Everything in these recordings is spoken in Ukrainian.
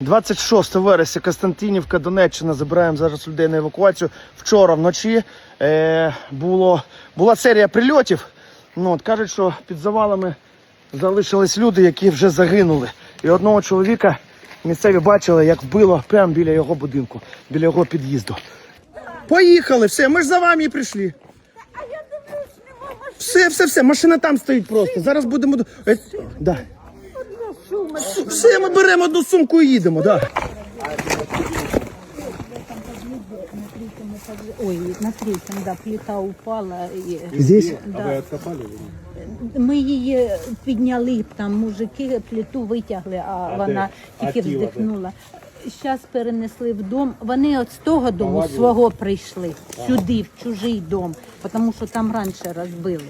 26 вересня Костянтинівка, Донеччина. Забираємо зараз людей на евакуацію. Вчора вночі е, було, була серія прильотів. Ну, от, кажуть, що під завалами залишились люди, які вже загинули. І одного чоловіка місцеві бачили, як вбило прямо біля його будинку, біля його під'їзду. Поїхали, все, ми ж за вами і прийшли. Все, все, все, машина там стоїть просто. Зараз будемо. Е, Да. Все, ми беремо одну сумку і їдемо, так. Ой, на третьем, да, плита упала. И, Здесь? да. Ми її підняли, там мужики плиту витягли, а, вона тільки вздихнула. Зараз перенесли в дом. Вони от з того дому свого прийшли сюди, в чужий дом, тому що там раніше розбили.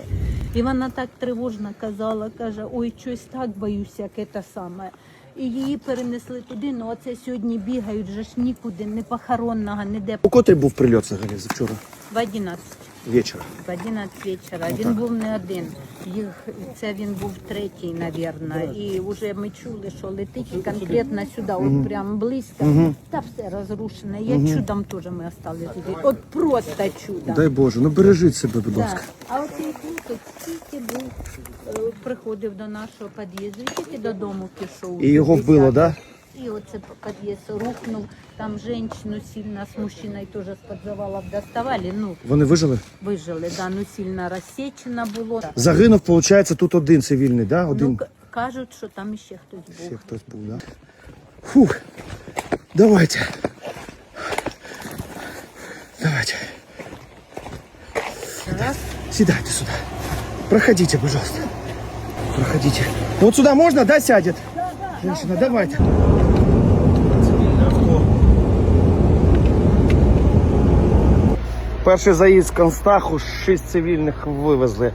І вона так тривожно казала, каже, ой, щось так боюся, як це саме. І її перенесли туди, ну оце сьогодні бігають, же ж нікуди, не похоронного, ніде. У котрий був прильот взагалі вчора В 11. Вечора? В 11 вечора. Він був не один. Їх це він був третій, навірно. І вже ми чули, що летить конкретно сюди, от прям близько. Та все розрушене. Я чудом теж ми остались жити. От просто чудом. Дай Боже, ну бережіть себе, будь ласка. А от який тут тільки був, е, приходив до нашого під'їзду, і тільки додому пішов. І його вбило, да? І оце під'їзд рухнув. Там жінку сильно з мужчиною теж з-під завалів доставали. Ну, Вони вижили? Вижили, да, ну сильно розсечено було. Загинув, виходить, тут один цивільний, да? Ну, Один. к- кажуть, що там ще хтось Ще був. хтось був, да? Фух. Давайте. Давайте. Раз. Сідайте сюди. Проходите, пожалуйста. Проходите. Вот сюда можно, да, сядет? Женщина, давайте. Перший заїзд з Констаху, шість цивільних вивезли.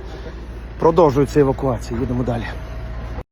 Продовжується евакуація. Їдемо далі.